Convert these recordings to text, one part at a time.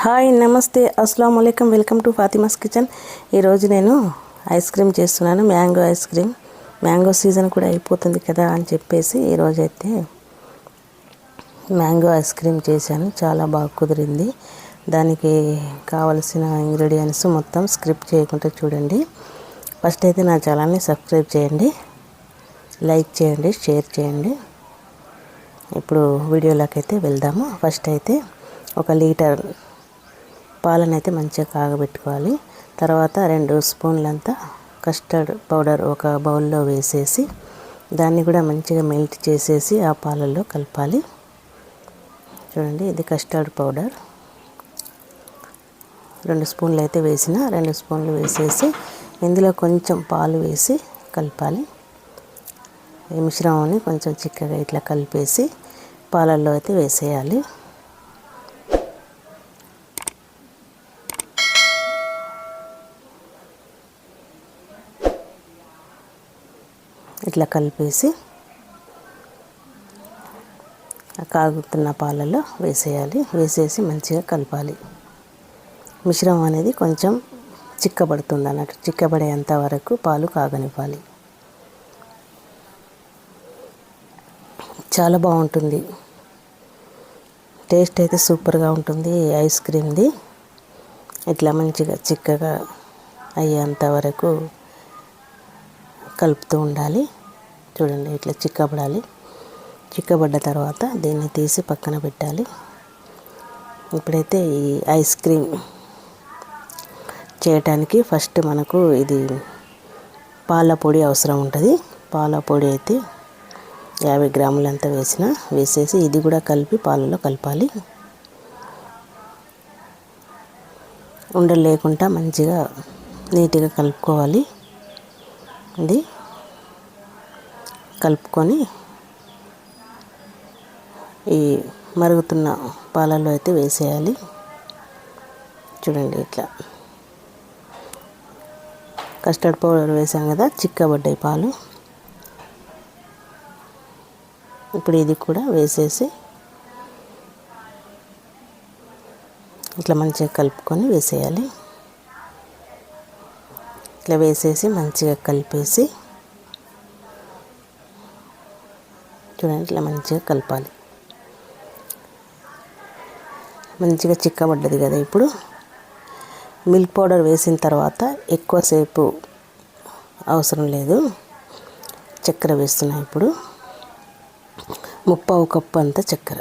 Hi నమస్తే. అస్సలం అయికం వెల్కమ్ టు ఫాతిమాస్ కిచెన్. ఈరోజు నేను ఐస్ క్రీమ్ చేస్తున్నాను. Mango ice cream. Mango season కూడా అయిపోతుంది కదా అని చెప్పేసి ఈరోజైతే మ్యాంగో ఐస్ క్రీమ్ చేశాను. చాలా బాగా కుదిరింది. దానికి కావలసిన ఇంగ్రీడియంట్స్ మొత్తం స్క్రిప్ట్ చేయకుండా చూడండి. ఫస్ట్ అయితే నా ఛానల్ని సబ్స్క్రైబ్ చేయండి. లైక్ చేయండి షేర్ చేయండి. ఇప్పుడు వీడియోలోకి అయితే వెళ్దాము. ఫస్ట్ అయితే ఒక లీటర్ పాలను అయితే మంచిగా కాగబెట్టుకోవాలి. తర్వాత రెండు స్పూన్లంతా కస్టర్డ్ పౌడర్ ఒక బౌల్లో వేసేసి దాన్ని కూడా మంచిగా మెల్ట్ చేసేసి ఆ పాలల్లో కలపాలి. చూడండి ఇది కస్టర్డ్ పౌడర్. రెండు స్పూన్లు అయితే వేసిన రెండు స్పూన్లు వేసేసి ఇందులో కొంచెం పాలు వేసి కలపాలి. ఈ మిశ్రమాన్ని కొంచెం చిక్కగా ఇట్లా కలిపేసి పాలల్లో అయితే వేసేయాలి. ఇట్లా కలిపేసి కాగుతున్న పాలలో వేసేయాలి. వేసేసి మంచిగా కలపాలి. మిశ్రమం అనేది కొంచెం చిక్కబడుతుంది అన్నట్టు. చిక్కబడేంత వరకు పాలు కాగనివ్వాలి. చాలా బాగుంటుంది. టేస్ట్ అయితే సూపర్గా ఉంటుంది ఐస్ క్రీమ్ది. ఇట్లా మంచిగా చిక్కగా అయ్యేంత వరకు కలుపుతూ ఉండాలి. చూడండి ఇట్లా చిక్కబడాలి. చిక్కబడ్డ తర్వాత దీన్ని తీసి పక్కన పెట్టాలి. ఇప్పుడైతే ఈ ఐస్ క్రీమ్ చేయటానికి ఫస్ట్ మనకు ఇది పాల పొడి అవసరం ఉంటుంది. పాల పొడి అయితే యాభై గ్రాములంతా వేసిన వేసేసి ఇది కూడా కలిపి పాలలో కలపాలి. ఉండలు లేకుండా మంచిగా నీట్గా కలుపుకోవాలి. ఇది కలుపుకొని ఈ మరుగుతున్న పాలల్లో అయితే వేసేయాలి. చూడండి ఇట్లా. కస్టర్డ్ పౌడర్ వేసాం కదా చిక్కబడ్డాయి పాలు. ఇప్పుడు ఇది కూడా వేసేసి ఇట్లా మంచిగా కలుపుకొని వేసేయాలి. ఇట్లా వేసేసి మంచిగా కలిపేసి చూడండి ఇట్లా మంచిగా కలపాలి. మంచిగా చిక్కబడ్డది కదా ఇప్పుడు. మిల్క్ పౌడర్ వేసిన తర్వాత ఎక్కువసేపు అవసరం లేదు. చక్కెర వేస్తున్నా ఇప్పుడు. ముప్పావు కప్పు అంత చక్కెర.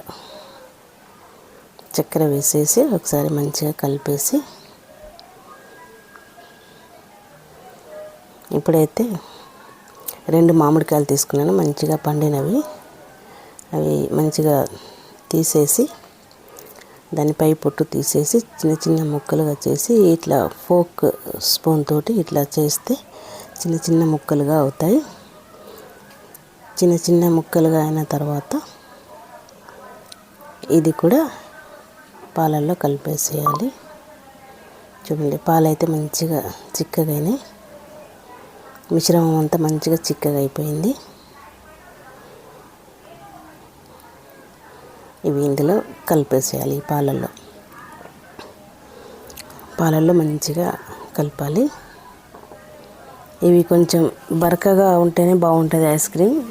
చక్కెర వేసేసి ఒకసారి మంచిగా కలిపేసి ఇప్పుడైతే రెండు మామిడికాయలు తీసుకున్నాను మంచిగా పండినవి. అవి మంచిగా తీసేసి దానిపై పొట్టు తీసేసి చిన్న చిన్న ముక్కలుగా చేసి ఇట్లా ఫోక్ స్పూన్ తోటి ఇట్లా చేస్తే చిన్న చిన్న ముక్కలుగా అవుతాయి. చిన్న చిన్న ముక్కలుగా అయిన తర్వాత ఇది కూడా పాలల్లో కలిపేసేయాలి. చూడండి పాలైతే మంచిగా చిక్కగానే మిశ్రమం అంతా మంచిగా చిక్కగా అయిపోయింది ఇవి ఇందులో కలిపేసేయాలి ఈ పాలల్లో. పాలల్లో మంచిగా కలపాలి. ఇవి కొంచెం బరకగా ఉంటేనే బాగుంటుంది ఐస్ క్రీమ్.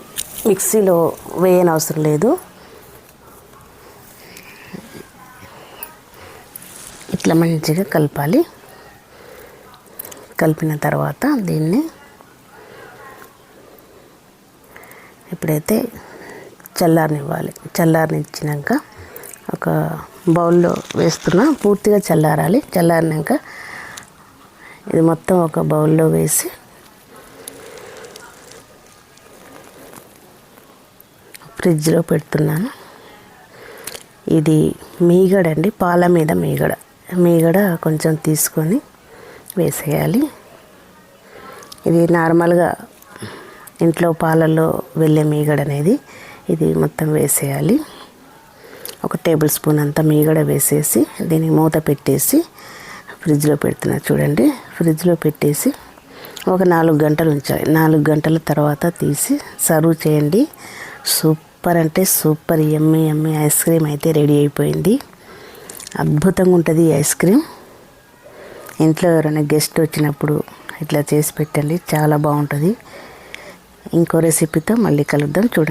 మిక్సీలో వేయని అవసరం లేదు. ఇట్లా మంచిగా కలపాలి. కలిపిన తర్వాత దీన్ని ఇప్పుడైతే చల్లారనివ్వాలి. చల్లారనిచ్చినాక ఒక బౌల్లో వేస్తున్నా పూర్తిగా చల్లారాలి. చల్లారినాక ఇది మొత్తం ఒక బౌల్లో వేసి ఫ్రిడ్జ్లో పెడుతున్నాను. ఇది మీగడ అండి పాల మీద మీగడ. మీగడ కొంచెం తీసుకొని వేసేయాలి. ఇది నార్మల్గా ఇంట్లో పాలల్లో వెళ్ళే మీగడ అనేది ఇది మొత్తం వేసేయాలి. ఒక టేబుల్ స్పూన్ అంతా మీగడ వేసేసి దీన్ని మూత పెట్టేసి ఫ్రిడ్జ్లో పెడుతున్నా చూడండి. ఫ్రిడ్జ్లో పెట్టేసి ఒక నాలుగు గంటలు ఉంచాలి. నాలుగు గంటల తర్వాత తీసి సర్వ్ చేయండి. సూపర్ అంటే super yummy yummy ice cream అయితే రెడీ అయిపోయింది. అద్భుతంగా ఉంటుంది ఈ ఐస్ క్రీమ్. ఇంట్లో ఎవరైనా గెస్ట్ వచ్చినప్పుడు ఇట్లా చేసి పెట్టండి. చాలా బాగుంటుంది. ఇంకో రెసిపీతో మళ్ళీ కలుద్దాం. చూడండి.